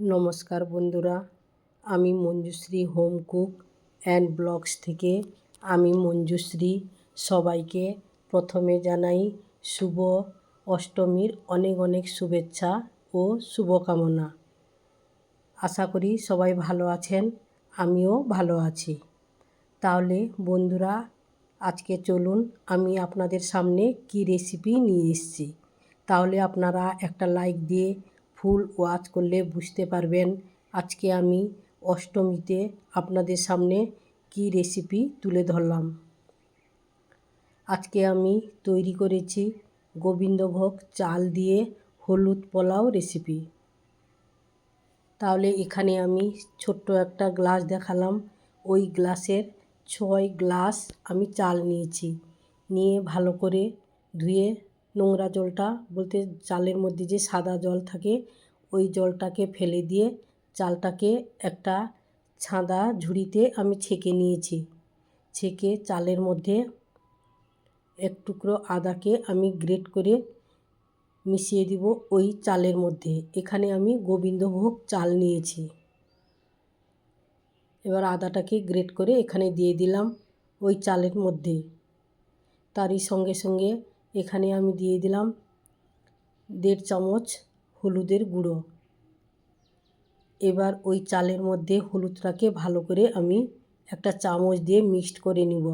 নমস্কার বন্ধুরা, আমি Manjushree home cook and blogs থেকে আমি মঞ্জুশ্রী। সবাইকে প্রথমে জানাই শুভ অষ্টমীর অনেক অনেক শুভেচ্ছা ও শুভকামনা। আশা করি সবাই ভালো আছেন, আমিও ভালো আছি। তাহলে বন্ধুরা, আজকে চলুন আমি আপনাদের সামনে কি রেসিপি নিয়ে এসেছি। তাহলে আপনারা একটা লাইক দিয়ে ফুল ওয়াচ করলে বুঝতে পারবেন আজকে আমি অষ্টমীতে আপনাদের সামনে কি রেসিপি তুলে ধরলাম। আজকে আমি তৈরি করেছি গোবিন্দভোগ চাল দিয়ে হলুদ পোলাও রেসিপি তাহলে এখানে আমি ছোট্ট একটা গ্লাস দেখালাম। ওই গ্লাসের ছয় গ্লাস আমি চাল নিয়েছি। নিয়ে ভালো করে ধুয়ে নোংরা জলটা, বলতে চালের মধ্যে যে সাদা জল থাকে, ওই জলটাকে ফেলে দিয়ে চালটাকে একটা ছাদা ঝুড়িতে আমি ছেঁকে নিয়েছি। ছেঁকে চালের মধ্যে এক টুকরো আদাকে আমি গ্রেট করে মিশিয়ে দিব ওই চালের মধ্যে। এখানে আমি গোবিন্দভোগ চাল নিয়েছি। এবার আদাটাকে গ্রেট করে এখানে দিয়ে দিলাম ওই চালের মধ্যে। তারই সঙ্গে সঙ্গে এখানে আমি দিয়ে দিলাম দেড় চামচ হলুদের গুঁড়ো। এবার ওই চালের মধ্যে হলুদটাকে ভালো করে আমি একটা চামচ দিয়ে মিক্সড করে নিব।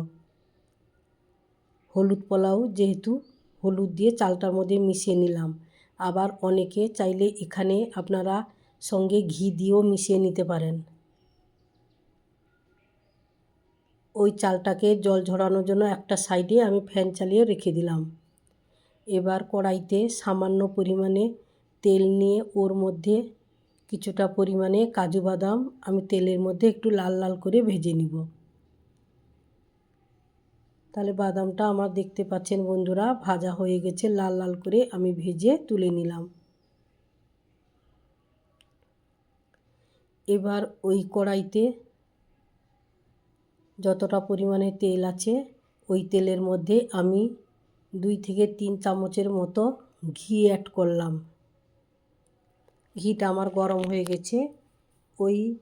হলুদ পোলাও যেহেতু হলুদ দিয়ে চালটার মধ্যে মিশিয়ে নিলাম। আবার অনেকে চাইলে এখানে আপনারা সঙ্গে ঘি দিয়েও মিশিয়ে নিতে পারেন। ওই চালটাকে জল ঝরানোর জন্য একটা সাইডে আমি ফ্যান চালিয়ে রেখে দিলাম। এবার কড়াইতে সামান্য পরিমাণে তেল নিয়ে ওর মধ্যে কিছুটা পরিমাণে কাজু বাদাম আমি তেলের মধ্যে একটু লাল লাল করে ভেজে নিব। তাহলে বাদামটা আমার দেখতে পাচ্ছেন বন্ধুরা, ভাজা হয়ে গেছে, লাল লাল করে আমি ভেজে তুলে নিলাম। এবার ওই কড়াইতে যতটা পরিমাণে তেল আছে, ওই তেলের মধ্যে আমি দুই থেকে তিন চামচের মতো ঘি অ্যাড করলাম। ঘিটা আমার গরম হয়ে গেছে। ওই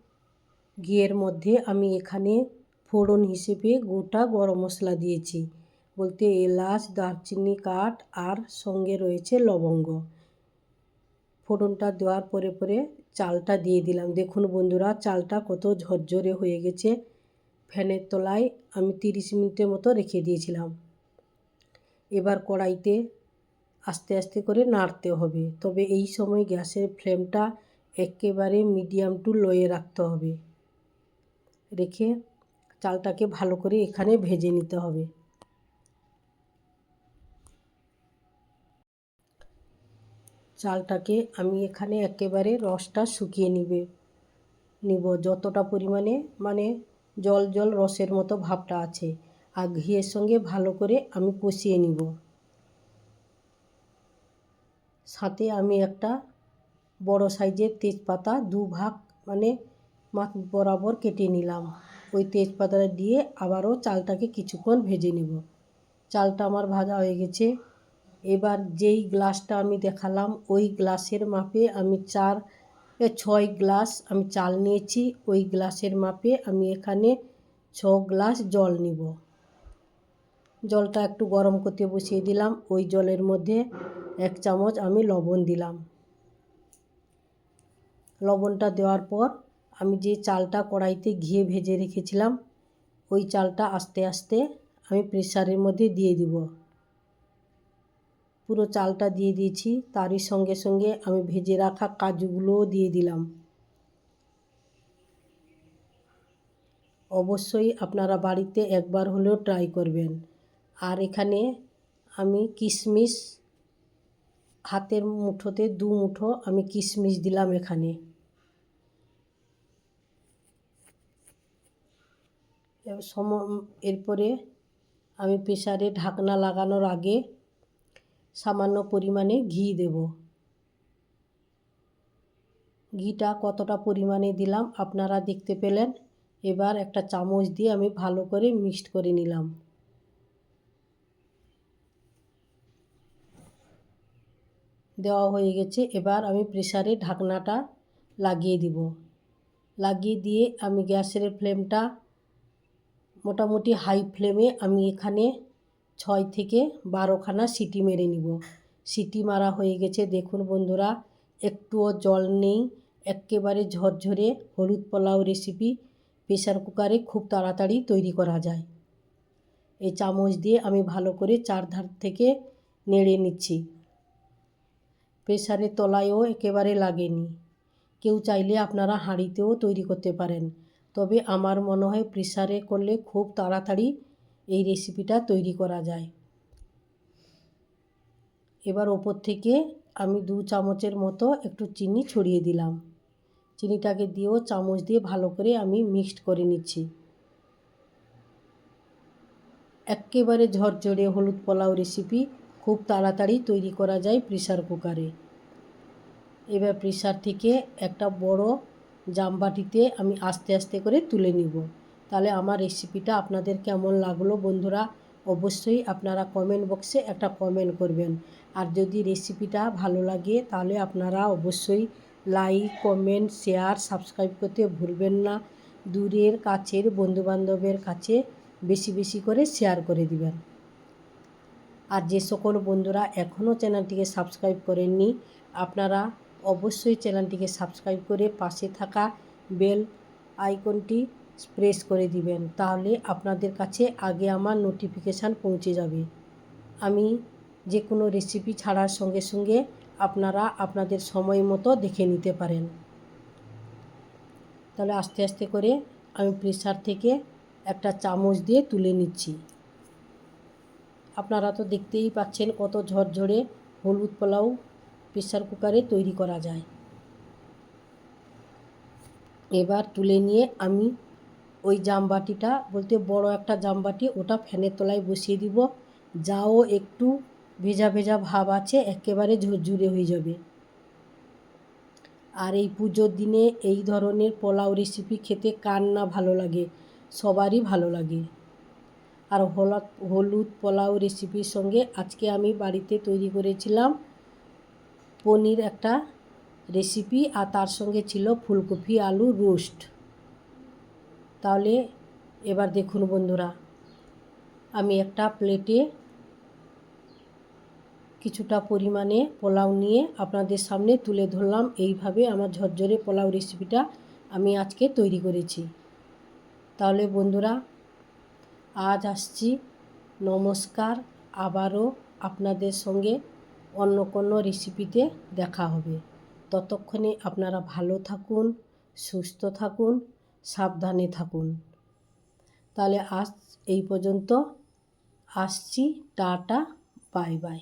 ঘিয়ের মধ্যে আমি এখানে ফোড়ন হিসেবে গোটা গরম মশলা দিয়েছি। বলতে এলাচ, দারচিনি কাঠ আর সঙ্গে রয়েছে লবঙ্গ। ফোড়নটা দেওয়ার পরে পরে চালটা দিয়ে দিলাম। দেখুন বন্ধুরা, চালটা কত ঝরঝরে হয়ে গেছে। ফ্যানের তলায় আমি তিরিশ মিনিটের মতো রেখে দিয়েছিলাম। এবার কড়াইতে আস্তে আস্তে করে নাড়তে হবে। তবে এই সময় গ্যাসের ফ্লেমটা একেবারে মিডিয়াম টু লোয়ে রাখতে হবে। রেখে চালটাকে ভালো করে এখানে ভেজে নিতে হবে। চালটাকে আমি এখানে একেবারে রসটা শুকিয়ে নিবে, নিব। যতটা পরিমাণে মানে জল জল রসের মতো ভাবটা আছে। আর ঘিয়ের সঙ্গে ভালো করে আমি কষিয়ে নিব। সাথে আমি একটা বড় সাইজের তেজপাতা দু ভাগ মানে মাছ বরাবর কেটে নিলাম। ওই তেজপাতাটা দিয়ে আবারও চালটাকে কিছুক্ষণ ভেজে নেব। চালটা আমার ভাজা হয়ে গেছে। এবার যেই গ্লাসটা আমি দেখালাম, ওই গ্লাসের মাপে আমি চার ছয় গ্লাস আমি চাল নিয়েছি। ওই গ্লাসের মাপে আমি এখানে ছ গ্লাস জল নিব। জলটা একটু গরম করতে বসিয়ে দিলাম। ওই জলের মধ্যে এক চামচ আমি লবণ দিলাম। লবণটা দেওয়ার পর আমি যে চালটা কড়াইতে ঘিয়ে ভেজে রেখেছিলাম, ওই চালটা আস্তে আস্তে আমি প্রেসারের মধ্যে দিয়ে দিব। পুরো চালটা দিয়ে দিয়েছি। তারই সঙ্গে সঙ্গে আমি ভেজে রাখা কাজুগুলোও দিয়ে দিলাম। অবশ্যই আপনারা বাড়িতে একবার হলেও ট্রাই করবেন। আর এখানে আমি কিশমিশ হাতের মুঠোতে দু মুঠো আমি কিশমিশ দিলাম এখানে। সম, এরপরে আমি প্রেসারে ঢাকনা লাগানোর আগে সামান্য পরিমাণে ঘি দেব। ঘিটা কতটা পরিমাণে দিলাম আপনারা দেখতে পেলেন। এবার একটা চামচ দিয়ে আমি ভালো করে মিক্সড করে নিলাম। দেওয়া হয়ে গেছে। এবার আমি প্রেসারে ঢাকনাটা লাগিয়ে দিব। লাগিয়ে দিয়ে আমি গ্যাসের ফ্লেমটা মোটামুটি হাই ফ্লেমে আমি এখানে ছয় থেকে বারোখানা সিটি মেরে নিব। সিটি মারা হয়ে গেছে। দেখুন বন্ধুরা, একটুও জল নেই। এক্কেবারে ঝরঝরে হলুদ পোলাও রেসিপি প্রেশার কুকারে খুব তাড়াতাড়ি তৈরি করা যায়। এই চামচ দিয়ে আমি ভালো করে চারধার থেকে নেড়ে নিচ্ছি। প্রেসারের তলায়ও একেবারে লাগেনি। কেউ চাইলে আপনারা হাঁড়িতেও তৈরি করতে পারেন, তবে আমার মনে হয় প্রেসারে করলে খুব তাড়াতাড়ি এই রেসিপিটা তৈরি করা যায়। এবার ওপর থেকে আমি দু চামচের মতো একটু চিনি ছড়িয়ে দিলাম। চিনিটাকে দিয়েও চামচ দিয়ে ভালো করে আমি মিক্সড করে নিচ্ছি। এক্কেবারে ঝরঝরে হলুদ পোলাও রেসিপি খুব তাড়াতাড়ি তৈরি করা যায় প্রেশার কুকারে। এবার প্রেশার থেকে একটা বড় জামবাটিতে আমি আস্তে আস্তে করে তুলে নিব। তাহলে আমার রেসিপিটা আপনাদের কেমন লাগল বন্ধুরা, অবশ্যই আপনারা কমেন্ট বক্সে একটা কমেন্ট করবেন। আর যদি রেসিপিটা ভালো লাগে, তাহলে আপনারা অবশ্যই লাইক কমেন্ট শেয়ার সাবস্ক্রাইব করতে ভুলবেন না। দূরের কাছের বন্ধুবান্ধবের কাছে বেশি বেশি করে শেয়ার করে দিবেন। আর যে সকল বন্ধুরা এখনও চ্যানেলটিকে সাবস্ক্রাইব করেননি, আপনারা অবশ্যই চ্যানেলটিকে সাবস্ক্রাইব করে পাশে থাকা বেল আইকনটি প্রেস করে দিবেন, তাহলে আপনাদের কাছে আগে আমার নোটিফিকেশান পৌঁছে যাবে। আমি যে কোনো রেসিপি ছাড়ার সঙ্গে সঙ্গে আপনারা আপনাদের সময় মতো দেখে নিতে পারেন। তাহলে আস্তে আস্তে করে আমি প্রেসার থেকে একটা চামচ দিয়ে তুলে নিচ্ছি। আপনারা তো দেখতেই পাচ্ছেন কত ঝরঝরে হলুদ পোলাও প্রেসার কুকারে তৈরি করা যায়। এবার তুলে নিয়ে আমি ওই জামবাটিটা, বলতে বড় একটা জামবাটি, ওটা ফ্যানের তলায় বসিয়ে দিব। যাও একটু ভেজা ভেজা ভাব আছে, একেবারে ঝরঝরে হয়ে যাবে। আর এই পুজোর দিনে এই ধরনের পোলাও রেসিপি খেতে কার না ভালো লাগে? সবারই ভালো লাগে। আর হলুদ হলুদ পোলাও রেসিপির সঙ্গে আজকে আমি বাড়িতে তৈরি করেছিলাম পনির একটা রেসিপি আর তার সঙ্গে ছিল ফুলকপি আলু রোস্ট তাহলে এবার দেখুন বন্ধুরা, আমি একটা প্লেটে কিছুটা পরিমাণে পোলাও নিয়ে আপনাদের সামনে তুলে ধরলাম। এইভাবে আমার ঝরঝরে পোলাও রেসিপিটা আমি আজকে তৈরি করেছি। তাহলে বন্ধুরা আজ আসছি। নমস্কার। আবারও আপনাদের সঙ্গে অন্য কোনো রেসিপিতে দেখা হবে। ততক্ষণে আপনারা ভালো থাকুন, সুস্থ থাকুন, সাবধানে থাকুন। তাহলে আজ এই পর্যন্ত। আসছি, টাটা, বাই বাই।